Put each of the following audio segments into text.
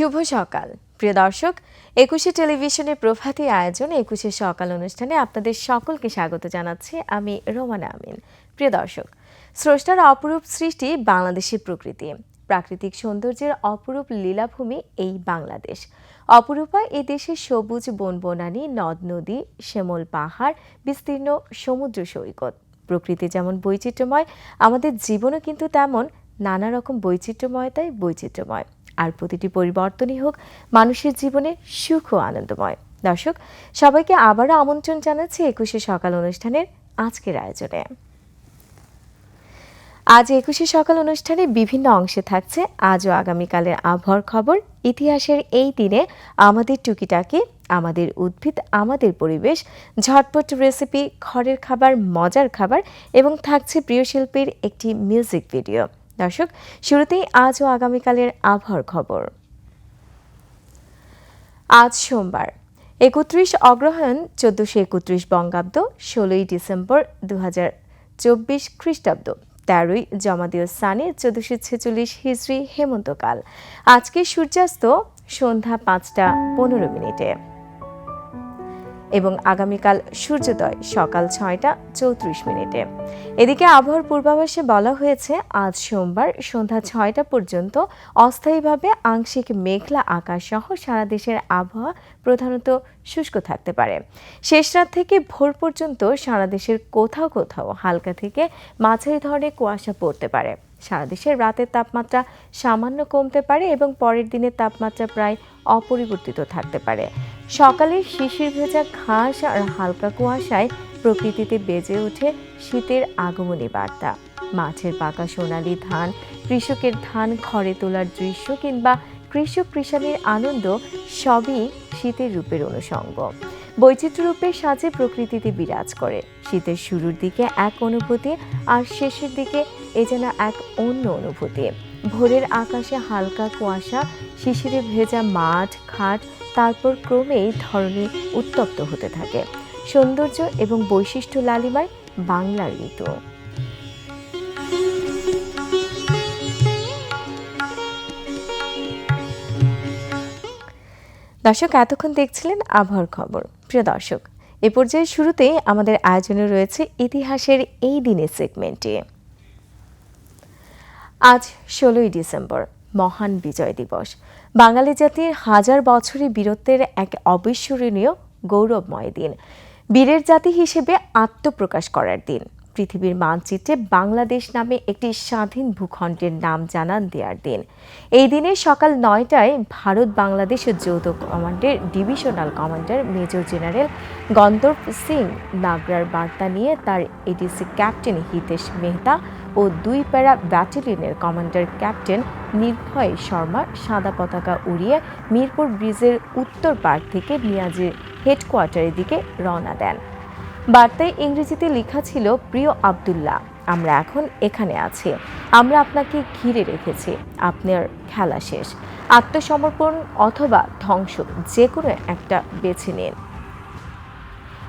শুভ সকাল। প্রিয় দর্শক, একুশে টেলিভিশনের প্রভাতী আয়োজন একুশে সকাল অনুষ্ঠানে আপনাদের সকলকে স্বাগত জানাচ্ছি আমি রোমানা আমিন। প্রিয় দর্শক, স্রষ্টার অপরূপ সৃষ্টি বাংলাদেশের প্রকৃতি। প্রাকৃতিক সৌন্দর্যের অপরূপ লীলাভূমি এই বাংলাদেশ। অপরূপা এ দেশের সবুজ বনবনানী, নদ, নদী, শ্যামল পাহাড়, বিস্তীর্ণ সমুদ্র সৈকত। প্রকৃতি যেমন বৈচিত্র্যময়, আমাদের জীবনও কিন্তু তেমন নানা রকম বৈচিত্র্যময়তায় বৈচিত্র্যময়। আর প্রতিটি পরিবর্তনই হোক, মানুষের জীবনে সুখ ও আনন্দময়। দর্শক, সবাইকে আবারও আমন্ত্রণ জানাচ্ছি একুশে সকাল অনুষ্ঠানের আজকের আয়োজনে। আজ একুশে সকাল অনুষ্ঠানে বিভিন্ন অংশে থাকছে আজ ও আগামীকালের আবহাওয়ার খবর। ইতিহাসের এই দিনে আমাদের টুকিটাকি, আমাদের উদ্ভিদ, আমাদের পরিবেশ, ঝটপট রেসিপি ঘরের খাবার, মজার খাবার এবং থাকছে প্রিয় শিল্পীর একটি মিউজিক ভিডিও। দর্শক, শুরুতেই আজ ও আগামীকালের আবহাওয়ার খবর। আজ সোমবার, একত্রিশ অগ্রহায়ণ, চোদ্দশো একত্রিশ বঙ্গাব্দ, ষোলোই ডিসেম্বর দু চব্বিশ খ্রিস্টাব্দ, তেরোই জমাদিও সানে, চোদ্দশো ছেচল্লিশ হিজড়ি হেমন্তকাল। আজকে সূর্যাস্ত সন্ধ্যা পাঁচটা পনেরো মিনিটে। এবং আগামীকাল সূর্যোদয় সকাল ছয়টা চৌত্রিশ মিনিটে। এদিকে আবহাওয়ার পূর্বাভাসে বলা হয়েছে, আজ সোমবার সন্ধ্যা ছয়টা পর্যন্ত অস্থায়ীভাবে আংশিক মেঘলা আকাশ সহ সারা দেশের আবহাওয়া প্রধানত শুষ্ক থাকতে পারে। শেষ রাত থেকে ভোর পর্যন্ত সারা দেশের কোথাও কোথাও হালকা থেকে মাঝারি ধরনের কুয়াশা পড়তে পারে। সারা দেশের রাতের তাপমাত্রা সামান্য কমতে পারে এবং পরের দিনের তাপমাত্রা প্রায় অপরিবর্তিত থাকতে পারে। সকালে শিশির ভেজা ঘাস আর হালকা কুয়াশায় প্রকৃতিতে বেজে ওঠে শীতের আগমনী বার্তা। মাছের পাকা সোনালি ধান, কৃষকের ধান ঘরে তোলার দৃশ্য কিংবা কৃষক কৃষাণের আনন্দ সবই শীতের রূপের অনুষঙ্গ। বৈচিত্র্য রূপে সাজে প্রকৃতিতে বিরাজ করে। শীতের শুরুর দিকে এক অনুভূতি আর শেষের দিকে এ যেন এক অন্য অনুভূতি। ভোরের আকাশে হালকা কুয়াশা, শিশিরে ভেজা মাঠ ঘাট তারপর ক্রমেই ধরনী উত্তপ্ত হতে থাকে। সৌন্দর্য এবং বৈশিষ্ট্য লালিমায় বাংলার ঋতু। দর্শক, এতক্ষণ দেখছিলেন আবহাওয়ার খবর। প্রিয় দর্শক, এ পর্যায়ে শুরুতে আমাদের আয়োজনে রয়েছে ইতিহাসের এই দিনের সেগমেন্টে আজ ষোলোই ডিসেম্বর, মহান বিজয় দিবস। বাঙালি জাতির হাজার বছরের বীরত্বের এক অবিস্মরণীয় গৌরবময় দিন। বীরের জাতি হিসেবে আত্মপ্রকাশ করার দিন। পৃথিবীর মানচিত্রে বাংলাদেশ নামে একটি স্বাধীন ভূখণ্ডের নাম জানান দেওয়ার দিন। এই দিনে সকাল নয়টায় ভারত বাংলাদেশ যৌথ কমান্ডের divisional commander major general Gandharva Singh নাগরার বার্তা নিয়ে তার এডিসি ক্যাপ্টেন হিতেশ মেহতা ও দুই প্যারা ব্যাটালিয়নের কমান্ডার ক্যাপ্টেন নির্ভয় শর্মা সাদা পতাকা উড়িয়ে মিরপুর ব্রিজের উত্তর পাড় থেকে মিয়াজির হেডকোয়ার্টারের দিকে রওনা দেন। বার্তায় ইংরেজিতে লেখা ছিল, প্রিয় আবদুল্লাহ, আমরা এখন এখানে আছি। আমরা আপনাকে ঘিরে রেখেছি। আপনার খেলা শেষ। আত্মসমর্পণ অথবা ধ্বংস যে কোনো একটা বেছে নিন।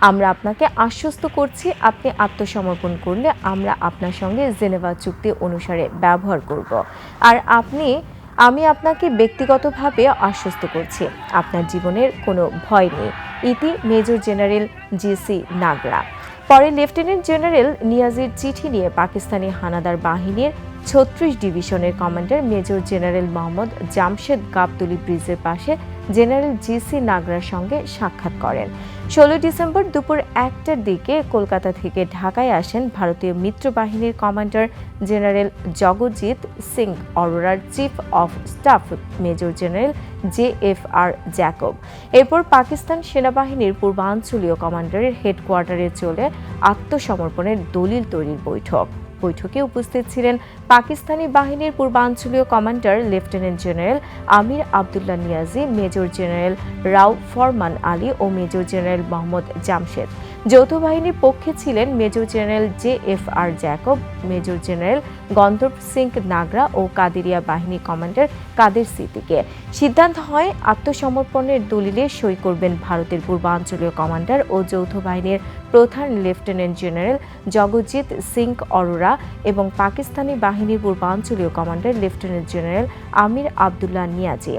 আমরা আপনাকে আশ্বস্ত করছি, আপনি আত্মসমর্পণ করলে আমরা আপনার সঙ্গে জেনেভা চুক্তি অনুসারে ব্যবহার করব। আর আপনি আমি আপনাকে ব্যক্তিগতভাবে আশ্বস্ত করছি। আপনার জীবনের কোনো ভয় নেই। ইতি মেজর জেনারেল জিসি নাগরা। পরে লেফটেন্যান্ট জেনারেল নিয়াজির চিঠি নিয়ে পাকিস্তানি হানাদার বাহিনীর ছত্রিশ ডিভিশনের commander major general Mohammad Jamshed Gabtoli ব্রিজের পাশে জেনারেল জিসি নাগরার সঙ্গে সাক্ষাৎ করেন। ষোলো ডিসেম্বর দুপুর একটার দিকে কলকাতা থেকে ঢাকায় আসেন ভারতীয় মিত্র বাহিনীর commander general Jagjit Singh অরোরার chief of staff major general J F R Jacob. এরপর পাকিস্তান সেনাবাহিনীর পূর্বাঞ্চলীয় কমান্ডারের হেডকোয়ার্টারে চলে আত্মসমর্পণের দলিল তৈরির বৈঠক। বৈঠকে উপস্থিত ছিলেন পাকিস্তানি বাহিনীর পূর্বাঞ্চলীয় commander lieutenant general Amir Abdullah Niazi, major general Rao Farman Ali ও মেজর জেনারেল মোহাম্মদ জামশেদ। যৌথ বাহিনীর পক্ষে ছিলেন major general J F R Jacob, major general Gandharva Singh Nagra ও কাদেরিয়া বাহিনী কমান্ডার কাদের সিদ্দিকে। সিদ্ধান্ত হয়, আত্মসমর্পণের দলিলে সই করবেন ভারতের পূর্বাঞ্চলীয় কমান্ডার ও যৌথ বাহিনীর প্রধান লেফটেন্যান্ট জেনারেল জগজিৎ সিং অরোরা এবং পাকিস্তানি বাহিনীর পূর্বাঞ্চলীয় commander lieutenant general Amir Abdullah Niazi.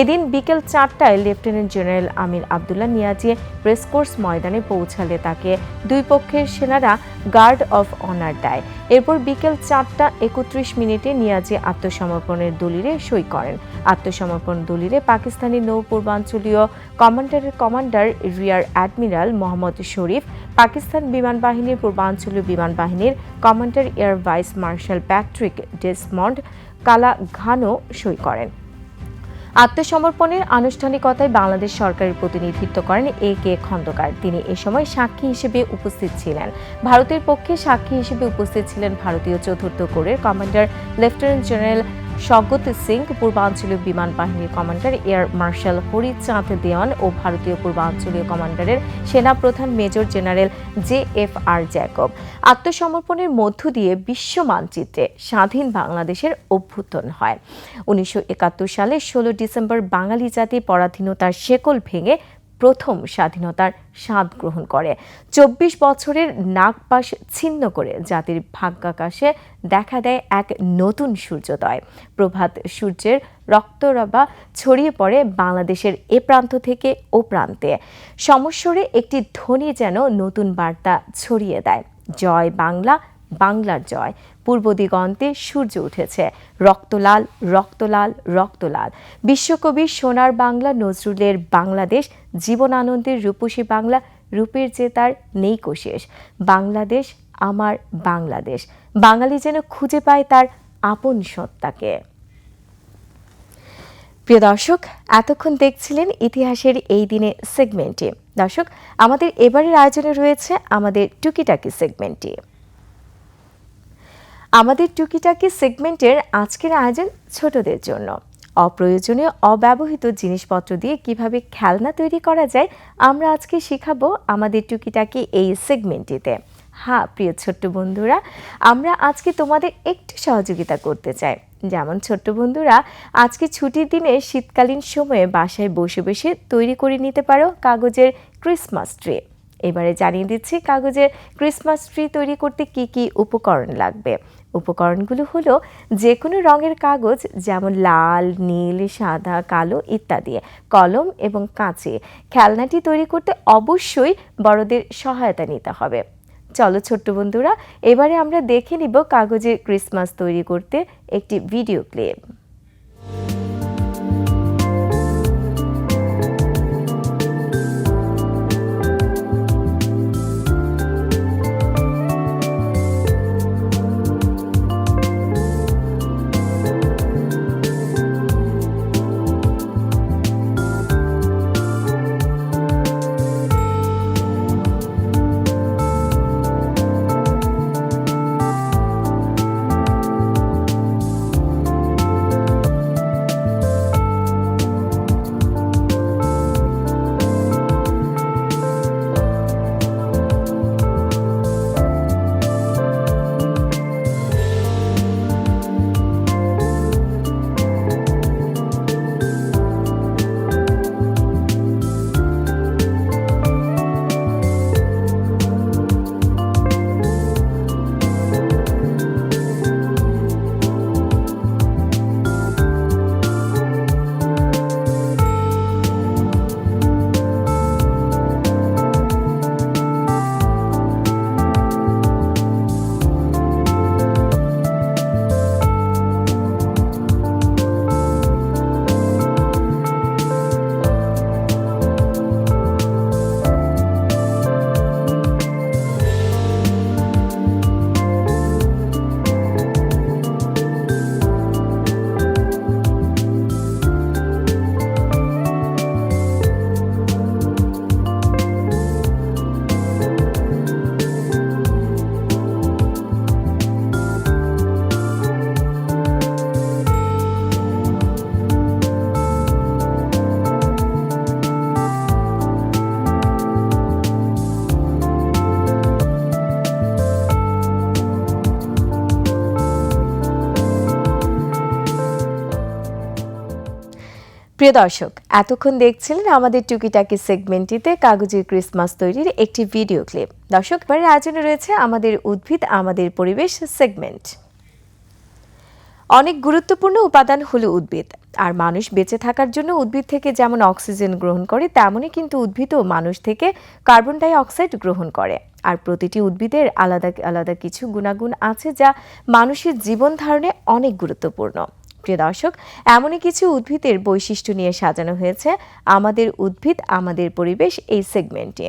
এদিন বিকেল চারটায় lieutenant general Amir Abdullah Niazi racecourse ময়দানে পৌঁছালে তাকে দুই পক্ষের সেনারা গার্ড অফ অনার দেয়। এরপর বিকেল চারটা একত্রিশ মিনিটে নিয়াজি আত্মসমর্পণের দলিলে সই করেন। আত্মসমর্পণ দলিলে পাকিস্তানি নৌ পূর্বাঞ্চলীয় কমান্ডারের commander rear admiral Mohammad Sharif, Pakistan বিমান বাহিনীর পূর্বাঞ্চলীয় বিমান বাহিনীর commander air vice marshal Patrick Desmond Callaghan সই করেন। আত্মসমর্পণের আনুষ্ঠানিকতায় বাংলাদেশ সরকারের প্রতিনিধিত্ব করেন এ কে খন্দকার। তিনি এ সময় সাক্ষী হিসেবে উপস্থিত ছিলেন। ভারতের পক্ষে সাক্ষী হিসেবে উপস্থিত ছিলেন ভারতীয় চতুর্থ কোরের commander lieutenant general Sagat Singh, পূর্বাঞ্চলীয় বিমান বাহিনীর commander air marshal Harichand Dewan ও ভারতীয় পূর্বাঞ্চলীয় কমান্ডারের সেনাপ্রধান major general J F R Jacob. আত্মসমর্পণের মধ্য দিয়ে বিশ্ব মানচিত্রে স্বাধীন বাংলাদেশের অভ্যুত্থান হয়। উনিশশো একাত্তর সালে ষোলো ডিসেম্বর বাঙালি জাতি পরাধীনতার শেকল ভেঙে প্রথম স্বাধীনতার স্বাদ গ্রহণ করে। চব্বিশ বছরের নাগপাশ ছিন্ন করে জাতির ভাগ্যাকাশে দেখা দেয় এক নতুন সূর্যোদয়। প্রভাত সূর্যের রক্তরবা ছড়িয়ে পড়ে বাংলাদেশের এ প্রান্ত থেকে ও প্রান্তে। সমস্বরে একটি ধ্বনি যেন নতুন বার্তা ছড়িয়ে দেয়। জয় বাংলা, বাংলার জয়। পূর্ব দিগন্তে সূর্য উঠেছে। রক্তলাল রক্তলাল রক্তলাল। বিশ্বকবি সোনার বাংলা নজরুলের বাংলাদেশ, জীবনানন্দের রূপসী বাংলা, রূপের যে তার নেই কোশেষ বাংলাদেশ আমার বাংলাদেশ। বাঙালি যেন খুঁজে পায় তার আপন সত্তাকে। প্রিয় দর্শক, এতক্ষণ দেখছিলেন ইতিহাসের এই দিনে সেগমেন্টটি। দর্শক, আমাদের এবারের আয়োজনে রয়েছে আমাদের টুকিটাকি সেগমেন্টটি। আমাদের টুকিটাকি সেগমেন্টের আজকের আয়োজন ছোটদের জন্য। অপ্রয়োজনীয়, অব্যবহৃত জিনিসপত্র দিয়ে কীভাবে খেলনা তৈরি করা যায়, আমরা আজকে শেখাবো আমাদের টুকিটাকি এই সেগমেন্টটিতে। হ্যাঁ প্রিয় ছোট্ট বন্ধুরা, আমরা আজকে তোমাদের একটু সহযোগিতা করতে চাই। যেমন ছোট্ট বন্ধুরা, আজকে ছুটির দিনে শীতকালীন সময়ে বাসায় বসে বসে তৈরি করে নিতে পারো কাগজের ক্রিসমাস ট্রি। এবারে জানিয়ে দিচ্ছি কাগজের ক্রিসমাস ট্রি তৈরি করতে কি কি উপকরণ লাগবে। উপকরণগুলো হলো যে কোনো রঙের কাগজ যেমন লাল, নীল, সাদা, কালো ইত্যাদি, কলম এবং কাঁচে। খেলনাটি তৈরি করতে অবশ্যই বড়দের সহায়তা নিতে হবে। চলো ছোট্ট বন্ধুরা, এবারে আমরা দেখে নিব কাগজের ক্রিসমাস তৈরি করতে একটি ভিডিও ক্লিপ। প্রিয় দর্শক, এতক্ষণ দেখছিলেন আমাদের টুকিটাকি সেগমেন্টটিতে কাগজের ক্রিসমাস তৈরির একটি ভিডিও ক্লিপ। দর্শক এবারের আয়োজনে রয়েছে আমাদের উদ্ভিদ, আমাদের পরিবেশ সেগমেন্ট। অনেক গুরুত্বপূর্ণ উপাদান হলো উদ্ভিদ। আর মানুষ বেঁচে থাকার জন্য উদ্ভিদ থেকে যেমন অক্সিজেন গ্রহণ করে, তেমনই কিন্তু উদ্ভিদও মানুষ থেকে কার্বন ডাই অক্সাইড গ্রহণ করে। আর প্রতিটি উদ্ভিদের আলাদা আলাদা কিছু গুণাগুণ আছে যা মানুষের জীবন ধারণে অনেক গুরুত্বপূর্ণ। প্রিয় দর্শক, এমনই কিছু উদ্ভিদের বৈশিষ্ট্য নিয়ে সাজানো হয়েছে আমাদের উদ্ভিদ, আমাদের পরিবেশ এই সেগমেন্টে।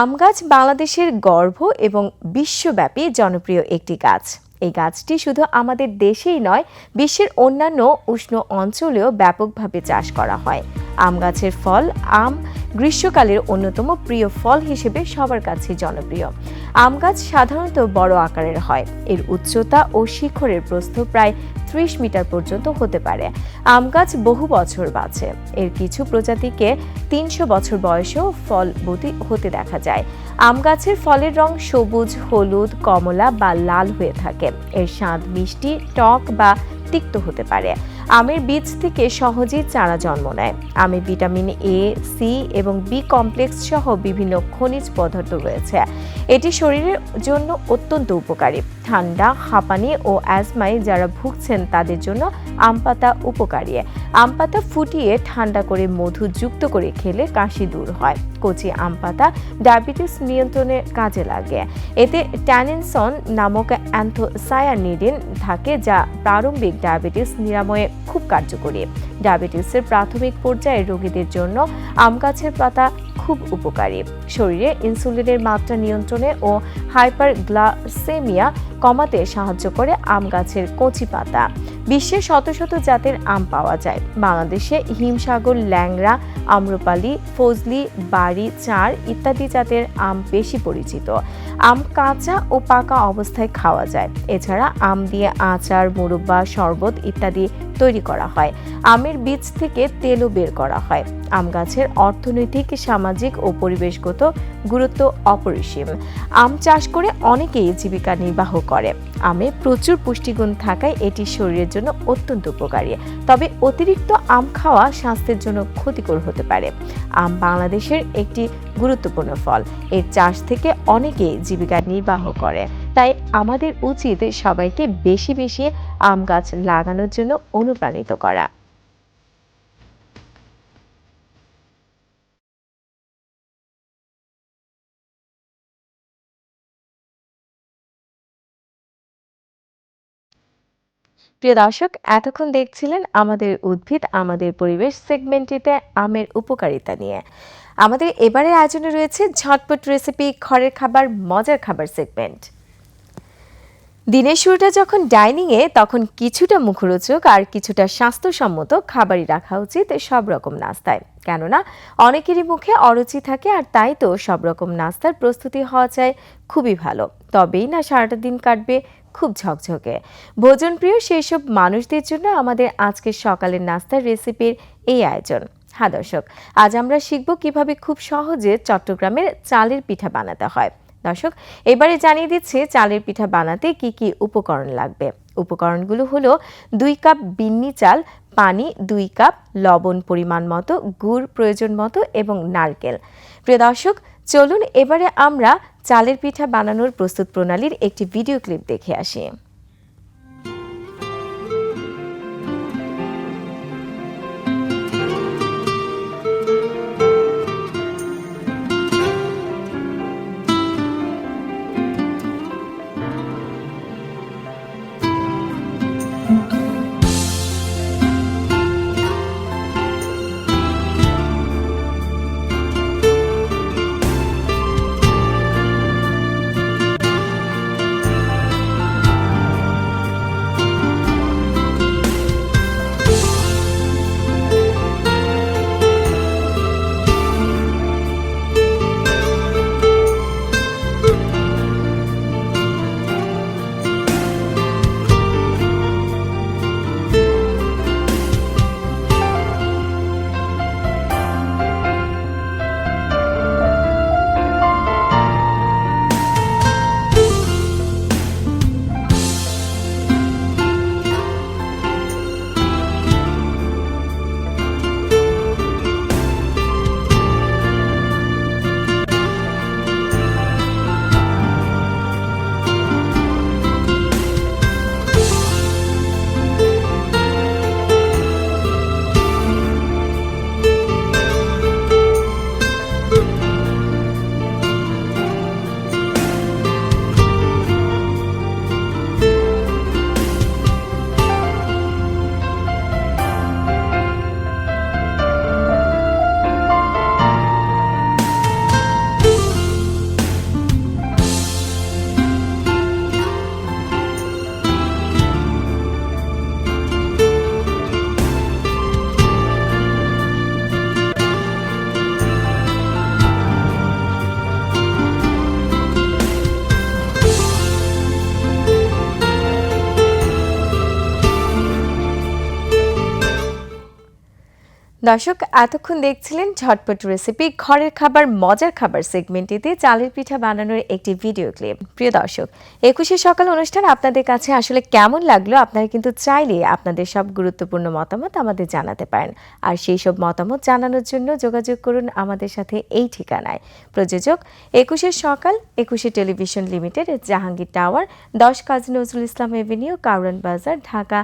আম গাছ বাংলাদেশের গর্ভ এবং বিশ্বব্যাপী জনপ্রিয় একটি গাছ। এই গাছটি শুধু আমাদের দেশেই নয়, বিশ্বের অন্যান্য উষ্ণ অঞ্চলেও ব্যাপকভাবে চাষ করা হয়। আম গাছের ফল, আম গ্রীষ্মকালের অন্যতম প্রিয় ফল হিসেবে সবার কাছে জনপ্রিয়। আম গাছ সাধারণত বড় আকারের হয়। এর উচ্চতা ও শিখরের প্রস্থ প্রায় ত্রিশ মিটার পর্যন্ত হতে পারে। আম গাছ বহু বছর বাঁচে। এর কিছু প্রজাতিকে তিনশো বছর বয়সেও ফলবতী হতে দেখা যায়। আম গাছের ফলের রং সবুজ, হলুদ, কমলা বা লাল হয়ে থাকে। এর স্বাদ মিষ্টি, টক বা তিক্ত হতে পারে। আমের বীজ থেকে সহজেই চারা জন্ম নেয়। আমে ভিটামিন এ সি এবং বি কমপ্লেক্স সহ বিভিন্ন খনিজ পদার্থ রয়েছে। এটি শরীরের জন্য অত্যন্ত উপকারী। ঠান্ডা, হাঁপানি ও অ্যাজমায় যারা ভুগছেন তাদের জন্য আম পাতা উপকারী। আম পাতা ফুটিয়ে ঠান্ডা করে মধু যুক্ত করে খেলে কাশি দূর হয়। কচি আম পাতা ডায়াবেটিস নিয়ন্ত্রণে কাজে লাগে। এতে ট্যানিনসন নামক অ্যান্থোসায়ানিডিন থাকে যা প্রারম্ভিক ডায়াবেটিস নিরাময়ে খুব কার্যকরী। ডায়াবেটিসের প্রাথমিক পর্যায়ে রোগীদের জন্য আম গাছের পাতা খুব উপকারী। শরীরে ইনসুলিনের মাত্রা নিয়ন্ত্রণে ও হাইপার গ্লাসেমিয়া কমাতে সাহায্য করে আম গাছের কচি পাতা। বিশ্বে শত শত জাতের আম পাওয়া যায়। বাংলাদেশে হিমসাগর, ল্যাংড়া, আম্রপালি, ফজলি, বাড়ি চার ইত্যাদি জাতের আম বেশি পরিচিত। আম কাঁচা ও পাকা অবস্থায় খাওয়া যায়। এছাড়া আম দিয়ে আচার, মুরব্বা, শরবত ইত্যাদি তৈরি করা হয়। আমের বীজ থেকে তেলও বের করা হয়। আম গাছের অর্থনৈতিক, সামাজিক ও পরিবেশগত গুরুত্ব অপরিসীম। আম চাষ করে অনেকেই জীবিকা নির্বাহ করে। আমে প্রচুর পুষ্টিগুণ থাকায় এটি শরীরের জন্য অত্যন্ত উপকারী। তবে অতিরিক্ত আম খাওয়া স্বাস্থ্যের জন্য ক্ষতিকর হতে পারে। আম বাংলাদেশের একটি গুরুত্বপূর্ণ ফল। এর চাষ থেকে অনেকেই জীবিকা নির্বাহ করে। তাই আমাদের উচিত সবাইকে বেশি বেশি আম গাছ লাগানোর জন্য অনুপ্রাণিত করা। প্রিয় দর্শক, এতক্ষণ দেখছিলেন আমাদের উদ্ভিদ, আমাদের পরিবেশ সেগমেন্টটিতে আমের উপকারিতা নিয়ে। আমাদের এবারে আয়োজনে রয়েছে ঝটপট রেসিপি ঘরের খাবার, মজার খাবার সেগমেন্ট দিনের শুরুটা যখন ডাইনিংয়ে তখন কিছুটা মুখরোচক আর কিছুটা স্বাস্থ্যসম্মত খাবারই রাখা উচিত সব রকম নাস্তায়। কেননা, অনেকেরই মুখে অরুচি থাকে আর তাই তো সব রকম নাস্তার প্রস্তুতি হওয়া চাই খুবই ভালো। তবেই না সারাটা দিন কাটবে খুব ঝকঝকে। ভোজনপ্রিয় সেই সব মানুষদের জন্য আমাদের আজকের সকালের নাস্তার রেসিপির এই আয়োজন। হ্যাঁ দর্শক, আজ আমরা শিখব কীভাবে খুব সহজে চট্টগ্রামের চালের পিঠা বানাতে হয়। দর্শক, এবারে জানিয়ে দিচ্ছে চালের পিঠা বানাতে কি কি উপকরণ লাগবে। উপকরণগুলো হলো দুই কাপ বিন্নি চাল, পানি দুই কাপ, লবণ পরিমাণ মতো, গুড় প্রয়োজন মতো এবং নারকেল। প্রিয় দর্শক, চলুন এবারে আমরা চালের পিঠা বানানোর প্রস্তুত প্রণালীর একটি ভিডিও ক্লিপ দেখে আসি। দর্শক, এতক্ষণ দেখছিলেন ঝটপট রেসিপি ঘরের খাবার, মজার খাবার সেগমেন্টটিতে চালের পিঠা বানানোর একটি ভিডিও ক্লিপ প্রিয় দর্শক, একুশে সকাল অনুষ্ঠান আপনাদের কাছে আসলে কেমন লাগল? আপনারা কিন্তু চাইলে আপনাদের সব গুরুত্বপূর্ণ মতামত আমাদের জানাতে পারেন। আর সেই সব মতামত জানানোর জন্য যোগাযোগ করুন আমাদের সাথে এই ঠিকানায়। প্রযোজক, একুশে সকাল, একুশে টেলিভিশন লিমিটেড, জাহাঙ্গীর টাওয়ার, দশ কাজী নজরুল ইসলাম এভিনিউ, কাউরান বাজার, ঢাকা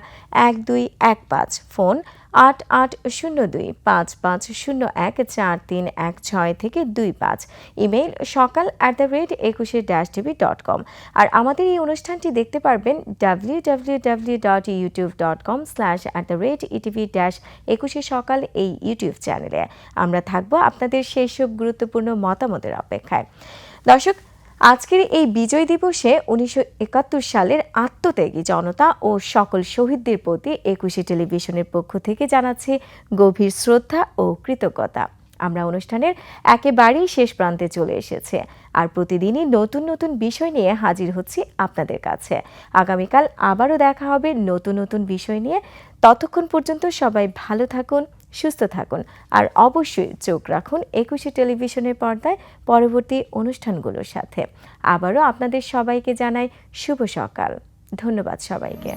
এক দুই এক পাঁচ। ফোন আট আট শূন্য দুই পাঁচ পাঁচ শূন্য এক চার তিন এক ছয় থেকে দুই পাঁচ। Email Sakal at the rate Ekushey dash TV dot com আর আমাদের এই অনুষ্ঠানটি দেখতে পারবেন W W W dot YouTube dot com slash at the rate ETV dash Ekushey Sakal এই ইউটিউব চ্যানেলে আমরা থাকব আপনাদের সেই সব গুরুত্বপূর্ণ মতামতের অপেক্ষায়। দর্শক আজকের এই বিজয় দিবসে উনিশশো একাত্তর সালের আত্মত্যাগী জনতা ও সকল শহীদদের প্রতি একুশে টেলিভিশনের পক্ষ থেকে জানাচ্ছি গভীর শ্রদ্ধা ও কৃতজ্ঞতা। আমরা অনুষ্ঠানের একেবারেই শেষ প্রান্তে চলে এসেছে আর প্রতিদিনই নতুন নতুন বিষয় নিয়ে হাজির হচ্ছি আপনাদের কাছে। আগামীকাল আবারও দেখা হবে নতুন নতুন বিষয় নিয়ে। ততক্ষণ পর্যন্ত সবাই ভালো থাকুন সুস্থ থাকুন। আর অবশ্যই চোখ রাখুন একুশে টেলিভিশনের পর্দায় পরবর্তী অনুষ্ঠানগুলোর সাথে। আবারও আপনাদের সবাইকে জানাই শুভ সকাল। ধন্যবাদ সবাইকে।